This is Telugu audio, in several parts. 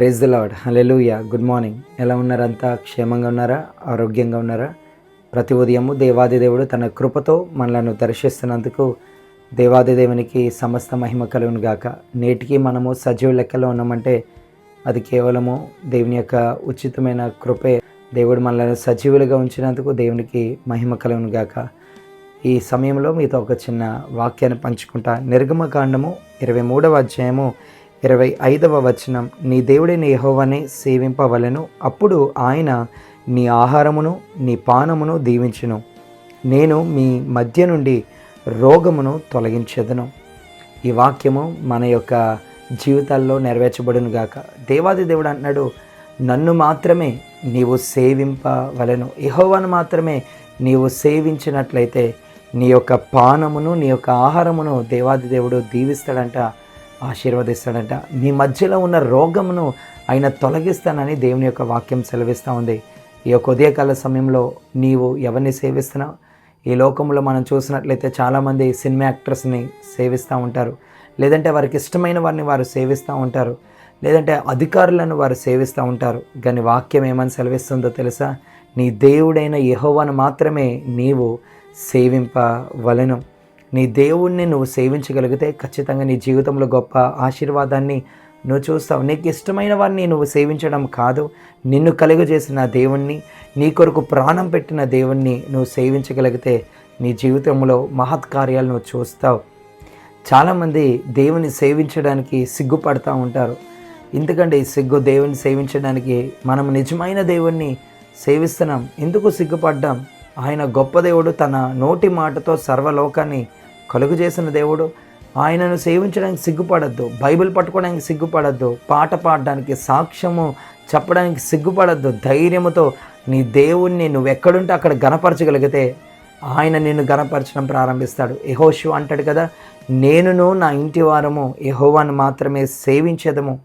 Praise the lord hallelujah good morning ఎలా ఉన్నారంతా క్షేమంగా ఉన్నారా? ఆరోగ్యంగా ఉన్నారా? ప్రతి ఉదయము దేవాది దేవుడు తన కృపతో మనలను దర్శిస్తున్నందుకు దేవాది దేవునికి సమస్త మహిమ కలుగును గాక. నేటికి మనము సజీవ లెక్కలో ఉన్నామంటే అది కేవలము దేవుని యొక్క ఉచితమైన కృపే. దేవుడు మనల్ని సజీవులుగా ఉంచినందుకు దేవునికి మహిమ కలుగును గాక. ఈ సమయంలో మీతో ఒక చిన్న వాక్యాన్ని పంచుకుంటా. నిర్గమకాండము ఇరవై మూడవ అధ్యాయము ఇరవై ఐదవ వచనం నీ దేవుడిని యహోవనే సేవింపవలెను. అప్పుడు ఆయన నీ ఆహారమును నీ పానమును దీవించును. నేను మీ మధ్య నుండి రోగమును తొలగించెదను. ఈ వాక్యము మన యొక్క జీవితాల్లో నెరవేర్చబడును గాక. దేవాది దేవుడు అంటున్నాడు నన్ను మాత్రమే నీవు సేవింపవలను. యెహోవాను మాత్రమే నీవు సేవించినట్లయితే నీ యొక్క పానమును నీ యొక్క ఆహారమును దేవాది దేవుడు దీవిస్తాడంట. ఆశీర్వదిస్తాడంట. నీ మధ్యలో ఉన్న రోగమును ఆయన తొలగిస్తానని దేవుని యొక్క వాక్యం సెలవిస్తూ ఉంది. ఈ యొక్క ఉదయకాల సమయంలో నీవు ఎవరిని సేవిస్తున్నావు? ఈ లోకంలో మనం చూసినట్లయితే చాలామంది సినిమా యాక్టర్స్ని సేవిస్తూ ఉంటారు. లేదంటే వారికి ఇష్టమైన వారిని వారు సేవిస్తూ ఉంటారు. లేదంటే అధికారులను వారు సేవిస్తూ ఉంటారు. కానీ వాక్యం ఏమని సెలవిస్తుందో తెలుసా? నీ దేవుడైన యహోవాను మాత్రమే నీవు సేవింపవలను. నీ దేవుణ్ణి నువ్వు సేవించగలిగితే ఖచ్చితంగా నీ జీవితంలో గొప్ప ఆశీర్వాదాన్ని నువ్వు చూస్తావు. నీకు ఇష్టమైన వారిని నువ్వు సేవించడం కాదు. నిన్ను కలుగజేసిన దేవుణ్ణి నీ కొరకు ప్రాణం పెట్టిన దేవుణ్ణి నువ్వు సేవించగలిగితే నీ జీవితంలో మహత్కార్యాలు నువ్వు చూస్తావు. చాలామంది దేవుని సేవించడానికి సిగ్గుపడతా ఉంటారు. ఎందుకంటే ఈ సిగ్గు దేవుని సేవించడానికి మనం నిజమైన దేవుణ్ణి సేవిస్తున్నాం. ఎందుకు సిగ్గుపడ్డాం? ఆయన గొప్ప దేవుడు తన నోటి మాటతో సర్వలోకాన్ని కలుగు చేసిన దేవుడు. ఆయనను సేవించడానికి సిగ్గుపడద్దు. బైబిల్ పట్టుకోవడానికి సిగ్గుపడద్దు. పాట పాడడానికి సాక్ష్యము చెప్పడానికి సిగ్గుపడద్దు. ధైర్యముతో నీ దేవుణ్ణి నువ్వు ఎక్కడుంటే అక్కడ గనపరచగలిగితే ఆయన నిన్ను గనపరచడం ప్రారంభిస్తాడు. యహోషు అంటాడు కదా నేనును నా ఇంటి వారము యహోవాను మాత్రమే సేవించేదము.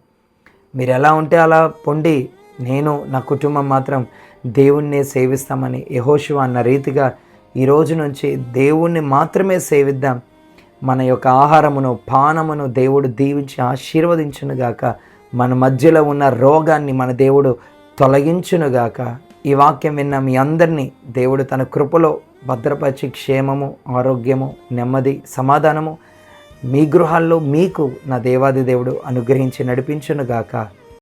మీరు ఎలా ఉంటే అలా పొండి నేను నా కుటుంబం మాత్రం దేవుణ్ణే సేవిస్తామని యహోషు అన్న రీతిగా ఈ రోజు నుంచి దేవుణ్ణి మాత్రమే సేవిద్దాం. మన యొక్క ఆహారమును పానమును దేవుడు దీవించి ఆశీర్వదించునుగాక. మన మధ్యలో ఉన్న రోగాన్ని మన దేవుడు తొలగించునుగాక. ఈ వాక్యం విన్న మీ అందరినీ దేవుడు తన కృపలో భద్రపరిచి క్షేమము ఆరోగ్యము నెమ్మది సమాధానము మీ గృహాల్లో మీకు నా దేవాది దేవుడు అనుగ్రహించి నడిపించునుగాక.